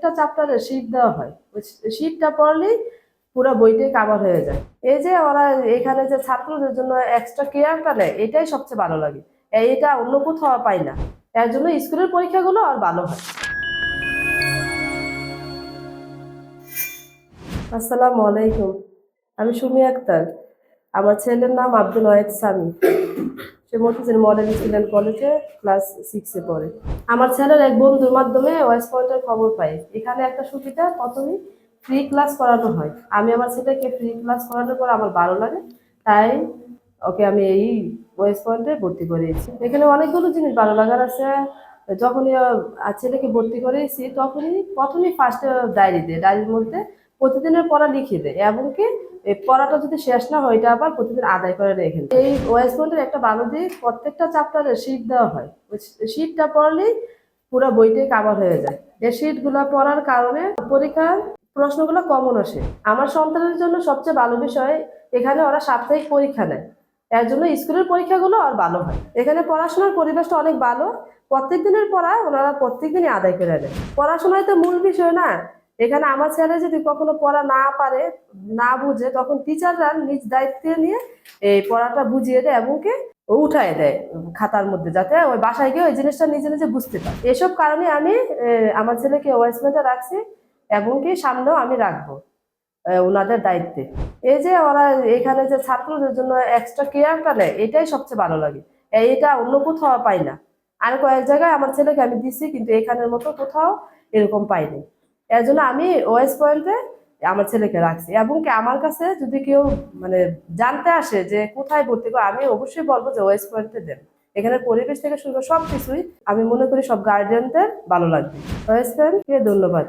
প্রত্যেকটা চ্যাপ্টারে শীট দেওয়া হয়। ওই শীটটা পড়লেই পুরো বইটাই কাভার হয়ে যায়। এই যে ওরা এখানে যে ছাত্রদের জন্য এক্সট্রা কেয়ারটা নেয়, এটাই সবচেয়ে ভালো লাগে। এটা অন্য কোথাও পাই না। এর জন্য স্কুলের পরীক্ষাগুলো আর ভালো হয়। আসসালামু আলাইকুম। আমি সুমি আক্তার। আমার ছেলের নাম আব্দুল ওয়াহিদ সামি। সে মতিঝিল মডেল স্টুডেন্ট কলেজে ক্লাস সিক্সে পড়ে। আমার ছেলের এক বন্ধুর মাধ্যমে ওয়েস্ট পয়েন্টের খবর পাই। এখানে একটা সুবিধা প্রথমেই ফ্রি ক্লাস করানো হয়। আমি আমার ছেলেকে ফ্রি ক্লাস করানোর পর আমার ভালো লাগে, তাই ওকে আমি এই ওয়েস্ট পয়েন্টে ভর্তি করিয়েছি এখানে অনেকগুলো জিনিস ভালো লাগার আছে। যখনই ছেলেকে ভর্তি করিয়েছি তখনই, প্রথমেই ফার্স্টে ডায়েরি দেয়। ডায়েরির মধ্যে প্রতিদিনের পড়া লিখিয়ে দেয় এবং কি পড়াটা যদি শেষ না হয়, এটা আবার প্রতিদিন আদায় করে রেখে। এই ওয়েস্ট পয়েন্টের একটা ভালো দিক প্রত্যেকটা চ্যাপ্টারে শীট দেওয়া হয়। ওই পড়লেই পুরো বইটাই কাবার হয়ে যায়। এই শীটগুলো পড়ার কারণে পরীক্ষার প্রশ্নগুলো কমন আসে। আমার সন্তানের জন্য সবচেয়ে ভালো বিষয়, এখানে ওরা সাপ্তাহিক পরীক্ষা নেয়। এর জন্য স্কুলের পরীক্ষাগুলো আর ভালো হয়। এখানে পড়াশোনার পরিবেশটা অনেক ভালো। প্রত্যেক দিনের পড়া ওনারা প্রত্যেক দিনই আদায় করে নেয়। পড়াশোনায় তো মূল বিষয় না এখানে আমার ছেলে যদি কখনো পড়া না পারে, না বুঝে, তখন টিচাররা নিজ দায়িত্বে নিয়ে এই পড়াটা বুঝিয়ে দেয় এবং কি উঠায় দেয় খাতার মধ্যে যাতে ওই বাসায় গিয়ে ওই জিনিসটা নিজে নিজে বুঝতে পারে। এসব কারণে আমি আমার ছেলেকে ওয়েস্টমেন্টে রাখছি এবং কি সামনেও আমি রাখব ওনাদের দায়িত্বে। এই যে ওরা এখানে যে ছাত্রদের জন্য এক্সট্রা কেয়ারটা নেয়, এটাই সবচেয়ে ভালো লাগে। এইটা অন্য কোথাও পাই না। আর কয়েক জায়গায় আমার ছেলেকে আমি দিছি, কিন্তু এখানের মতো কোথাও এরকম পাইনি। এর জন্য আমি ওয়েস্ট পয়েন্টে আমার ছেলেকে রাখছি এবং কি আমার কাছে যদি কেউ মানে জানতে আসে যে কোথায় ভর্তি করব আমি অবশ্যই বলব যে ওয়েস্ট পয়েন্টে দেন। এখানে পরিবেশ থেকে শুরু করে সব কিছুই আমি মনে করি সব গার্ডিয়ানদের ভালো লাগবে। ওয়েস্ট পয়েন্টকে ধন্যবাদ।